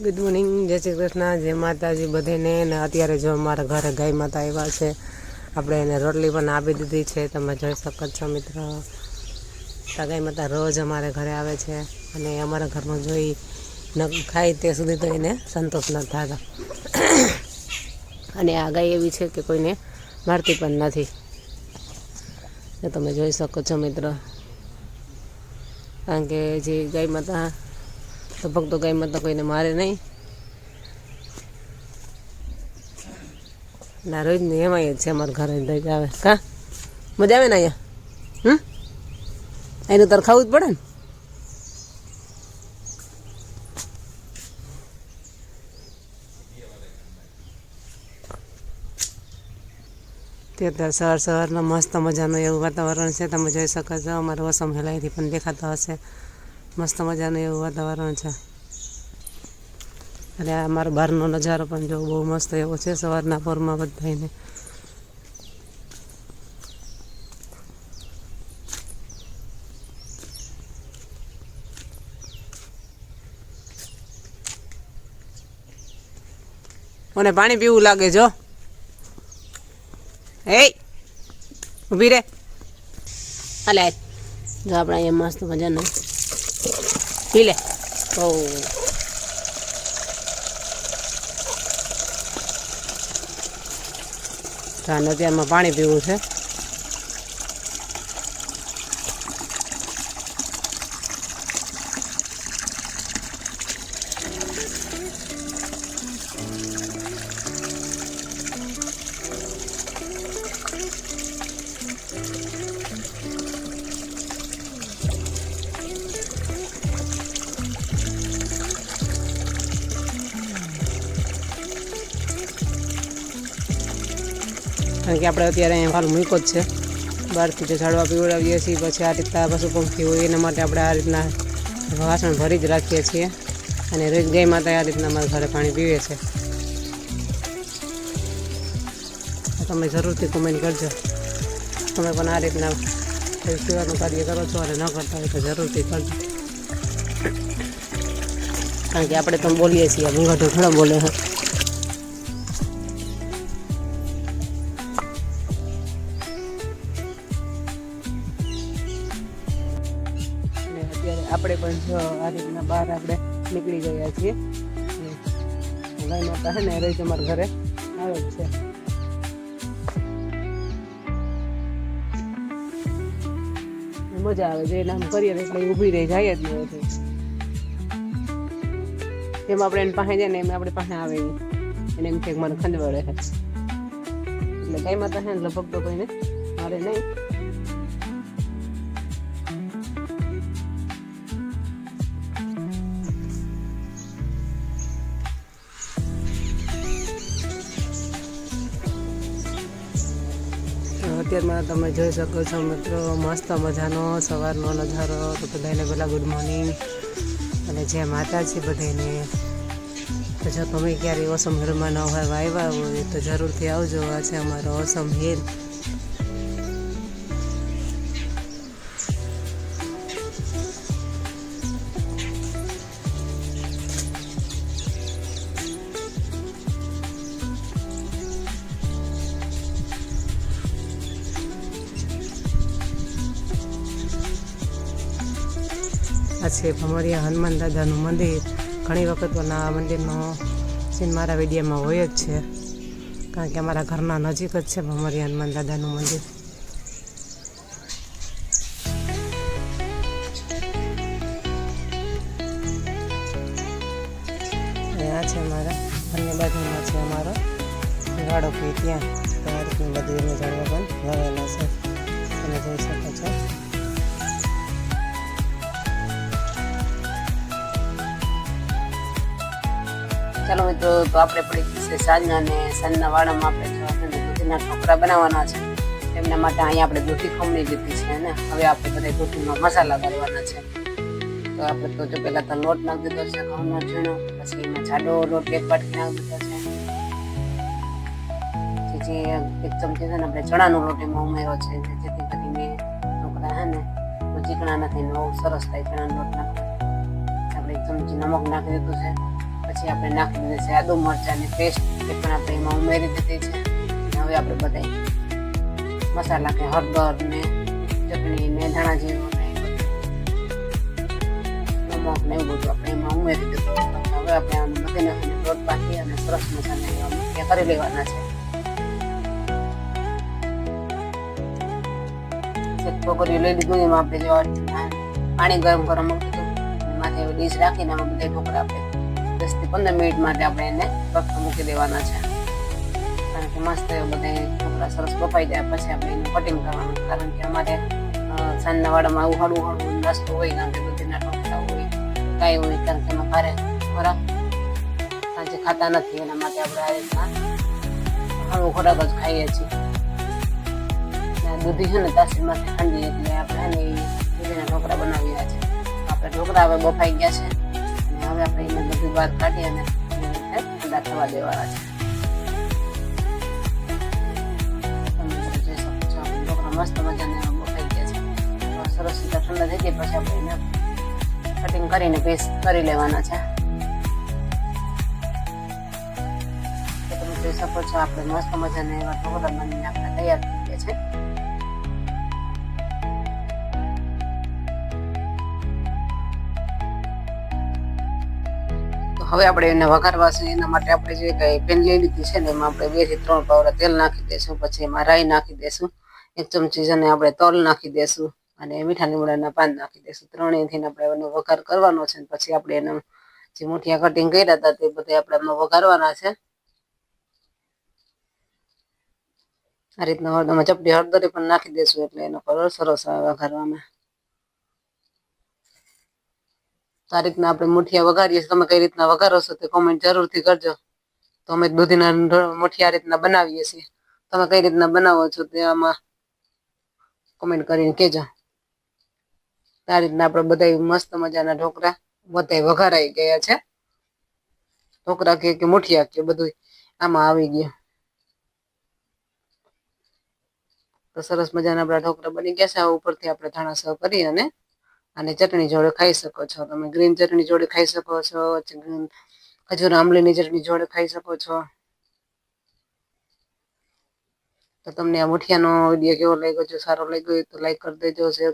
Good morning જય શ્રી કૃષ્ણ, જય માતાજી બધાને. ને અત્યારે જો અમારા ઘરે ગાય માતા આવ્યા છે. આપણે એને રોટલી પણ આપી દીધી છે. તમે જોઈ શકો છો મિત્ર. ગાય માતા રોજ અમારે ઘરે આવે છે. અને અમારા ઘરમાં જોઈ ન ખાય તે સુધી તો એને સંતોષ ન થતો અને આ ગાય એવી છે કે કોઈને મારતી પણ નથી. તમે જોઈ શકો છો મિત્ર. કારણ કે જે ગાય માતા તો ભક્તો ગાય માતા કોઈને મારે નહીં. ના, રોજની એમાં જ છે, અમારા ઘરે દઈ આવે. કા? મજા આવે ને અહીંયા? હમ? એનું તાર ખાવું જ પડે ને? ત્યાં સવાર સવારના મસ્ત મજાનું એવું વાતાવરણ છે. તમે જોઈ શકો છો, અમારો વસમ હેલાઈથી પણ દેખાતો હશે. મસ્ત મજાનું એવું વાતાવરણ છે. અને આ મારો બહારનો નજારો પણ જો બહુ મસ્ત એવો છે સવારના પોરમાં બધાને મને પાણી પીવું લાગે જો એ ઊભી રે. અલે જો આપણે અહીંયા મસ્ત મજાનું પી લે. ઓ. તો નદીમાં પાણી પીવું છે. કારણ કે આપણે અત્યારે અહીંયા હાલ મૂકો જ છે. બહારથી જો ઝાડવા પીવડાવીએ છીએ, પછી આ રીતના પશુ પંખી હોય, એના માટે આપણે આ રીતના વાસણ ભરી જ રાખીએ છીએ. અને રોજ ગાય માતા આ રીતના અમારા ઘરે પાણી પીવે છે. તમે જરૂરથી કમેન્ટ કરજો. તમે પણ આ રીતના પીવાનું કાર્ય કરો છો અને ન કરતા હોય તો જરૂરથી કરજો. કારણ કે આપણે તો બોલીએ છીએ ભૂંગઠો થોડા બોલે છે. અત્યારે આપણે પણ જો આ રીતના બહાર આપણે નીકળી ગયા છીએ. ગાય માતા હે ને રહી તમારા ઘરે. આવે જ છે. મજા આવે જે આમ કરીએ એટલે ઊભી રહી, જાય જ નહીં જેમ આપણે એની પાસે જાય ને એમ આપણે પાસે આવે એને એમ છે મને ખંડવાડે છે એટલે ગાય માતા હે ને, લગભગ તો કોઈને મારે નહીં. અત્યારમાં તમે જોઈ શકો છો મિત્રો, મસ્ત મજાનો સવારનો નજારો. તો બધાને પહેલાં ગુડ મોર્નિંગ અને જે માતા છે બધાને તો જો તમે ક્યારેય ઓસમ હિલમાં ન હોય આવ્યા હોય, તો જરૂરથી આવજો. આ છે અમારો ઓસમ હિલ. આ છે ભમરિયા હનુમાન દાદાનું મંદિર. ઘણી વખત પણ આ મંદિરનો સીન મારા વિડીયામાં હોય જ છે. કારણ કે અમારા ઘરના નજીક જ છે ભમરિયા હનુમાન દાદાનું મંદિર. આ છે અમારા, બંને બાજુમાં છે અમારો. ગાડો પી ત્યાં. બધી એને જાણવા પણ લાવેલા છે. ચાલો મિત્રો તો આપણે પડી છે સાંજના અને સાંજના વાળામાં આપણે જવાના દૂધીના ઢોકળા બનાવવાના છે એમના માટે અહીંયા આપણે દૂધી ખમણી લીધી છે અને હવે આપણે બધા દૂધીમાં મસાલા કરવાના છે. તો આપણે તો જો પહેલાં તો લોટ નાખી દીધો છે, ઘઉંનો ઝીણો, પછી એમાં જાડો લોટ એક વાટકી નાખી દીધો છે. પછી એક ચમચી છે ને આપણે ચણાનો લોટ એમાં ઉમેર્યો છે જેથી કરીને ઢોકળા, હે ને? ચીકણા નથી, ને બહુ સરસ થાય ચણાનો લોટ નાખવા આપણે એક ચમચી નમક નાખી દીધું છે. પછી આપણે નાખી દીધી છે આદુ મરચાંની પેસ્ટ, એ પણ આપણે એમાં ઉમેરી દીધી છે. હવે આપણે બધા મસાલા કે હળદર ને ચટણી ને ધાણા જીરું ને નમક ને એવું બધું આપણે એમાં ઉમેરી દીધું. હવે આપણે આને બધે નાખીને લોટ બાંધી અને સરસ મસાલા કરી લેવાના છે. છોકરીઓ લઈ લીધું, એમાં આપણે જો પાણી ગરમ ગરમ મૂકી દીધું માથે ડીશ રાખીને આમાં બધા ઢોકળા આપણે દસથી પંદર મિનિટ માટે આપણે એને વખત મૂકી દેવાના છે. કારણ કે મસ્ત એવું બધા કપડા સરસ બફાઈ જાય પછી આપણે એનું કટિંગ કરવાનું. કારણ કે અમારે સાંજના વાડામાં આવું હળવું હળવું નાસ્તો હોય કારણ કે દૂધીના ઢોકળા હોય, કાંઈ હોય, કારણ કે એમાં ભારે ખોરાક સાંજે ખાતા નથી. એના માટે આપણે આ રીતના હળવો ખોરાક જ ખાઈએ છીએ. દૂધી છે ને તાસીમાંથી ઠંડી એટલે આપણે એને દૂધીના ઢોકળા બનાવી રહ્યા છે આપણે ઢોકળા હવે બફાઈ ગયા છે. હવે આપણે એને બધું બહાર કાઢી અને ઠંડા થવા દેવાના છે. ઢોકળા મસ્ત મજાને બફાઈ ગયા છે. સરસ રીતે ઠંડા થઈ ગયા, પછી આપણે એને કટિંગ કરીને પીસ કરી લેવાના છે. તમે જોઈ શકો છો, આપણે મસ્ત મજાને એવા ઢોકળા બનીને આપણે તૈયાર થઈ ગયા છે. હવે આપણે એને વઘારવા છે, એના માટે આપણે જે કઈ પેન લઈ લીધી છે ને, એમાં આપણે બેથી ત્રણ પાવડા તેલ નાખી દેશું, પછી એમાં રાઈ નાખી દેશું, એક ચમચી છે આપણે તલ નાખી દેશું, અને મીઠા લીમડાના પાન નાખી દેશું. ત્રણેયથી આપણે એનો વઘાર કરવાનો છે પછી આપણે એને જે મુઠિયા કટિંગ કર્યા હતા તે બધા આપણે એમાં વઘારવાના છે. આ રીતના હળદરમાં ચપટી હળદર પણ નાખી દેશું એટલે એનો કલર સરસ આવે વઘારવામાં. તો આ રીતના આપણે મુઠિયા વઘારીએ તમે કઈ રીતના વઘારો છો તે કોમેન્ટ જરૂરથી કરજો. તો અમે દૂધીના મુઠિયા રીતના બનાવીએ છીએ. તમે કઈ રીતના બનાવો છો તે આમાં કોમેન્ટ કરીને કહેજો. તો આ રીતના આપણે બધા મસ્ત મજાના ઢોકળા બધા વઘારાઈ ગયા છે. ઢોકળા કે કે મુઠિયા કે બધું આમાં આવી ગયું. તો સરસ મજાના આપણા ઢોકળા બની ગયા છે. આ ઉપરથી આપણે ધાણા સર્વ કરી અને અને ચટણી જોડે ખાઈ શકો છો. તમે ગ્રીન ચટણી જોડે ખાઈ શકો છો ખજૂર આંબલીની ચટણી જોડે ખાઈ શકો છો. તો તમને આ મુઠિયાનો વીડિયો કેવો લાગ્યો? જો સારો લાગ્યો તો લાઈક કરી દેજો શેર